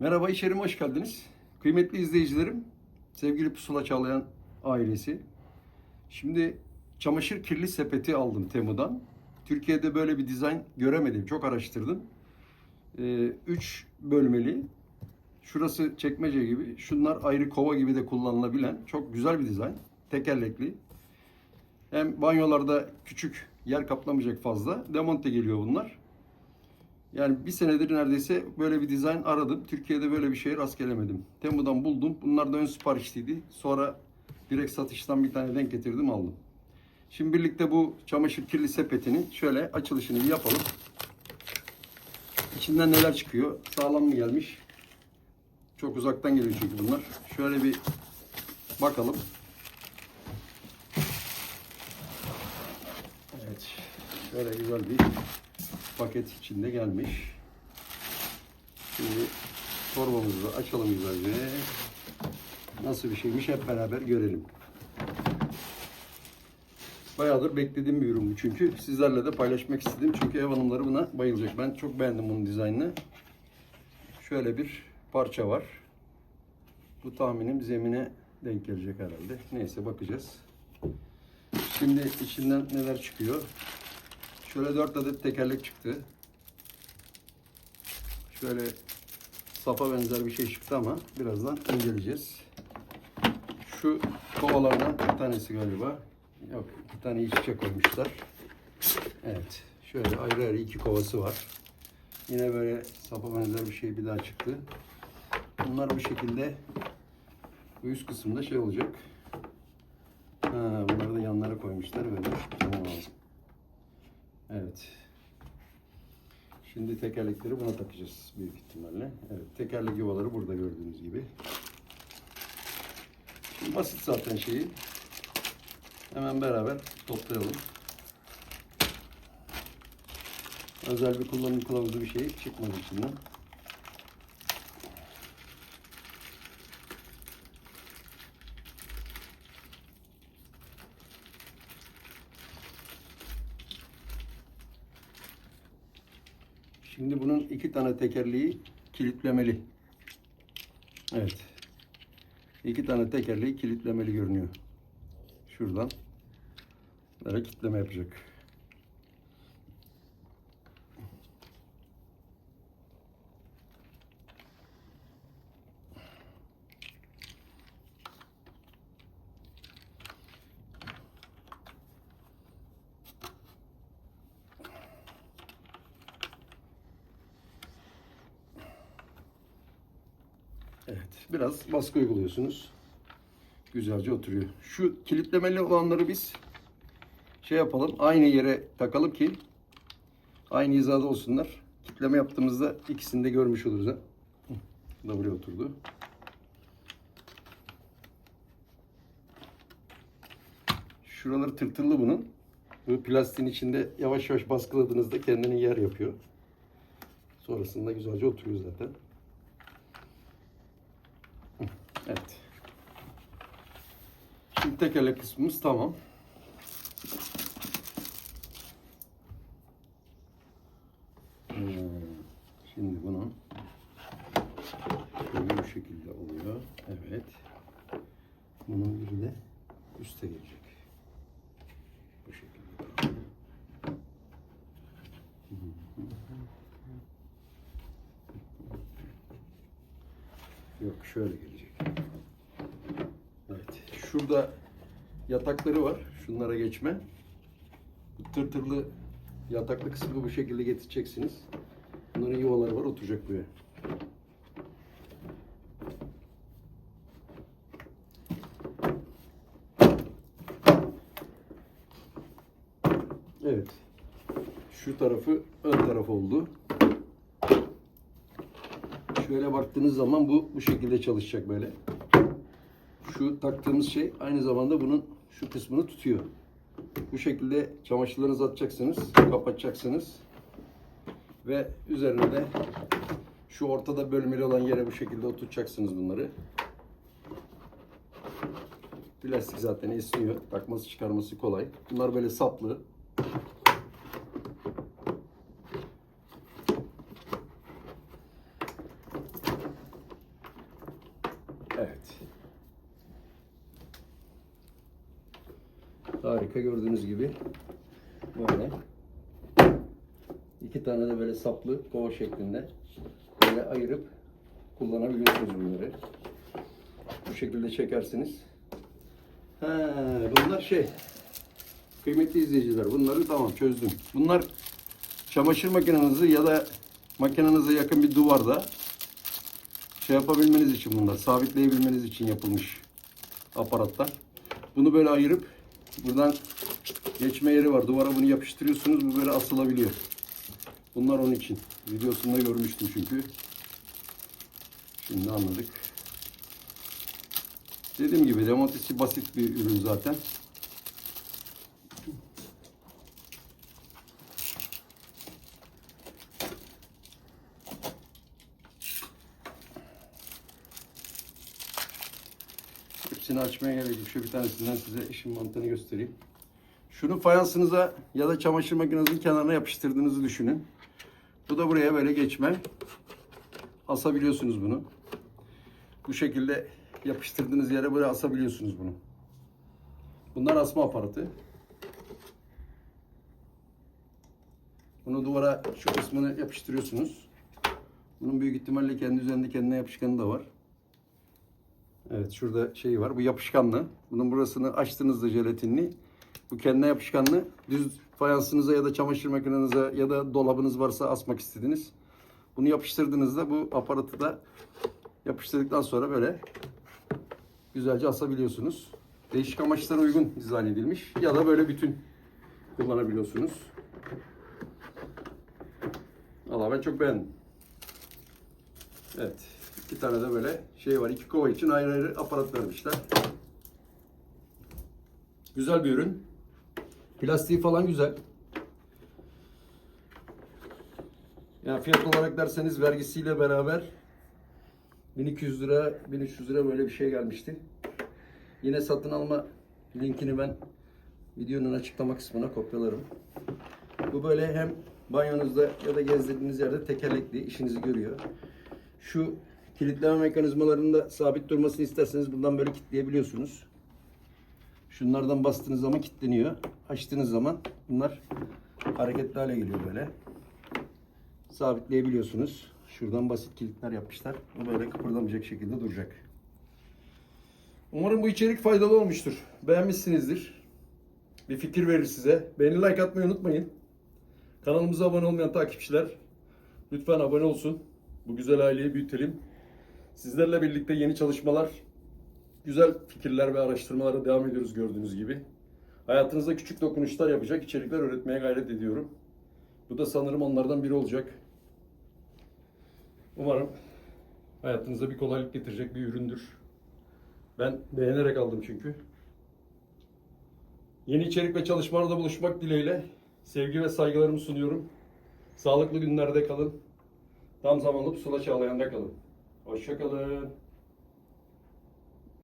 Merhaba içerime hoş geldiniz. Kıymetli izleyicilerim, sevgili Pusula Çağlayan ailesi. Şimdi çamaşır kirli sepeti aldım Temu'dan. Türkiye'de böyle bir dizayn göremedim. Çok araştırdım. 3 bölmeli. Şurası çekmece gibi. Şunlar ayrı kova gibi de kullanılabilen çok güzel bir dizayn. Tekerlekli. Hem banyolarda küçük yer kaplamayacak fazla. Demonte geliyor bunlar. Yani bir senedir neredeyse böyle bir dizayn aradım. Türkiye'de böyle bir şey rast gelemedim. Temu'dan buldum. Bunlar da ön siparişliydi. Sonra direkt satıştan bir tane denk getirdim aldım. Şimdi birlikte bu çamaşır kirli sepetini şöyle açılışını bir yapalım. İçinden neler çıkıyor? Sağlam mı gelmiş? Çok uzaktan geliyor çünkü bunlar. Şöyle bir bakalım. Evet. Şöyle güzel bir paket içinde gelmiş. Şimdi torbamızı açalım güzelce. Nasıl bir şeymiş hep beraber görelim. Bayağıdır beklediğim bir ürün bu çünkü. Sizlerle de paylaşmak istedim. Çünkü ev hanımları buna bayılacak. Ben çok beğendim bunun dizaynını. Şöyle bir parça var. Bu tahminim zemine denk gelecek herhalde. Neyse bakacağız. Şimdi içinden neler çıkıyor? Şöyle 4 adet tekerlek çıktı. Şöyle sapa benzer bir şey çıktı ama birazdan inceleyeceğiz. Şu kovalardan bir tanesi galiba. Yok iki tane iç içe koymuşlar. Evet. Şöyle ayrı ayrı iki kovası var. Yine böyle sapa benzer bir şey bir daha çıktı. Bunlar bu şekilde bu üst kısımda şey olacak. Ha, bunları da yanlara koymuşlar böyle. Tamam. Evet. Şimdi tekerlekleri buna takacağız büyük ihtimalle. Evet, tekerlek yuvaları burada gördüğünüz gibi. Şimdi basit zaten şeyi. Hemen beraber toplayalım. Özel bir kullanım kılavuzu bir şey çıkmadı içinden. Şimdi bunun iki tane tekerleği kilitlemeli. Evet. İki tane tekerleği kilitlemeli görünüyor. Şuradan böyle kilitleme yapacak. Evet, biraz baskı uyguluyorsunuz. Güzelce oturuyor. Şu kilitlemeli olanları biz şey yapalım, aynı yere takalım ki aynı hizada olsunlar. Kilitleme yaptığımızda ikisini de görmüş oluruz. Ha. Da buraya oturdu. Şuraları tırtırlı bunun. Bu plastiğin içinde yavaş yavaş baskıladığınızda kendini yer yapıyor. Sonrasında güzelce oturuyor zaten. Evet. Şimdi tekerlek kısmımız tamam. Şimdi bunun şöyle bu şekilde oluyor. Evet. Bunun biri de üste gelecek. Bu şekilde. Yok şöyle gelecek. Evet. Şurada yatakları var. Şunlara geçme. Tırtırlı yataklı kısmı bu şekilde getireceksiniz. Bunların yuvaları var. Oturacak buraya. Evet. Şu tarafı ön taraf oldu. Şöyle baktığınız zaman bu bu şekilde çalışacak böyle. Şu taktığımız şey aynı zamanda bunun şu kısmını tutuyor. Bu şekilde çamaşırlarınızı atacaksınız, kapatacaksınız. Ve üzerine de şu ortada bölmeli olan yere bu şekilde oturtacaksınız bunları. Plastik zaten esniyor. Takması çıkarması kolay. Bunlar böyle saplı. Evet. Harika gördüğünüz gibi böyle iki tane de böyle saplı kova şeklinde böyle ayırıp kullanabiliyorsunuz bunları. Bu şekilde çekersiniz. He, bunlar şey kıymetli izleyiciler bunları tamam çözdüm. Bunlar çamaşır makinenizi ya da makinenize yakın bir duvarda şey yapabilmeniz için bunlar sabitleyebilmeniz için yapılmış aparatlar. Bunu böyle ayırıp buradan geçme yeri var. Duvara bunu yapıştırıyorsunuz. Bu böyle asılabiliyor. Bunlar onun için. Videosunda görmüştüm çünkü. Şimdi anladık. Dediğim gibi demontesi basit bir ürün zaten. Hepsini açmaya gerek yok. Şu bir tanesinden size işin mantığını göstereyim. Şunu fayansınıza ya da çamaşır makinenizin kenarına yapıştırdığınızı düşünün. Bu da buraya böyle geçme. Asabiliyorsunuz bunu. Bu şekilde yapıştırdığınız yere böyle asabiliyorsunuz bunu. Bunlar asma aparatı. Bunu duvara şu kısmını yapıştırıyorsunuz. Bunun büyük ihtimalle kendi üzerinde kendine yapışkanı da var. Evet şurada şey var. Bu yapışkanlı. Bunun burasını açtığınızda jelatinli. Bu kendine yapışkanlı. Düz fayansınıza ya da çamaşır makinenize ya da dolabınız varsa asmak istediniz. Bunu yapıştırdığınızda bu aparatı da yapıştırdıktan sonra böyle güzelce asabiliyorsunuz. Değişik amaçlara uygun dizayn edilmiş. Ya da böyle bütün kullanabiliyorsunuz. Valla ben çok beğendim. Evet. İki tane de böyle şey var. İki kova için ayrı ayrı aparat vermişler. Güzel bir ürün. Plastiği falan güzel. Yani fiyat olarak derseniz vergisiyle beraber 1200 lira, 1300 lira böyle bir şey gelmişti. Yine satın alma linkini ben videonun açıklama kısmına kopyalarım. Bu böyle hem banyonuzda ya da gezdirdiğiniz yerde tekerlekli işinizi görüyor. Şu kilitleme mekanizmalarında sabit durmasını isterseniz buradan böyle kilitleyebiliyorsunuz. Şunlardan bastığınız zaman kilitleniyor. Açtığınız zaman bunlar hareketli hale geliyor böyle. Sabitleyebiliyorsunuz. Şuradan basit kilitler yapmışlar. Bu böyle kıpırdamayacak şekilde duracak. Umarım bu içerik faydalı olmuştur. Beğenmişsinizdir. Bir fikir verir size. Beğeni like atmayı unutmayın. Kanalımıza abone olmayan takipçiler lütfen abone olsun. Bu güzel aileyi büyütelim. Sizlerle birlikte yeni çalışmalar, güzel fikirler ve araştırmalara devam ediyoruz gördüğünüz gibi. Hayatınızda küçük dokunuşlar yapacak içerikler üretmeye gayret ediyorum. Bu da sanırım onlardan biri olacak. Umarım hayatınıza bir kolaylık getirecek bir üründür. Ben beğenerek aldım çünkü. Yeni içerik ve çalışmalarda buluşmak dileğiyle sevgi ve saygılarımı sunuyorum. Sağlıklı günlerde kalın. Tam zamanlı pusula çağlayanda kalın. Hoşçakalın.